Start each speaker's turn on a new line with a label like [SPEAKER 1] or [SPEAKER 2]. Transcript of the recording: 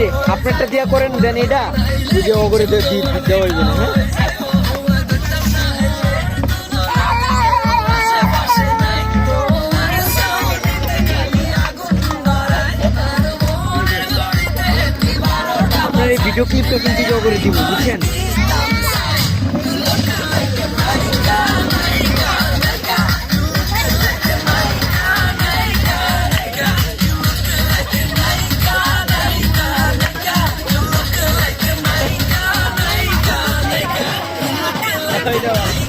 [SPEAKER 1] যে, আপনারটা দিয়া করেন, দেন এটা। এই যে অগরে দেওয়া হইবে না হ্যাঁ? এই ভিডিও ক্লিপটা কিন্তু জগরে দিব বুঝছেন? 可以的。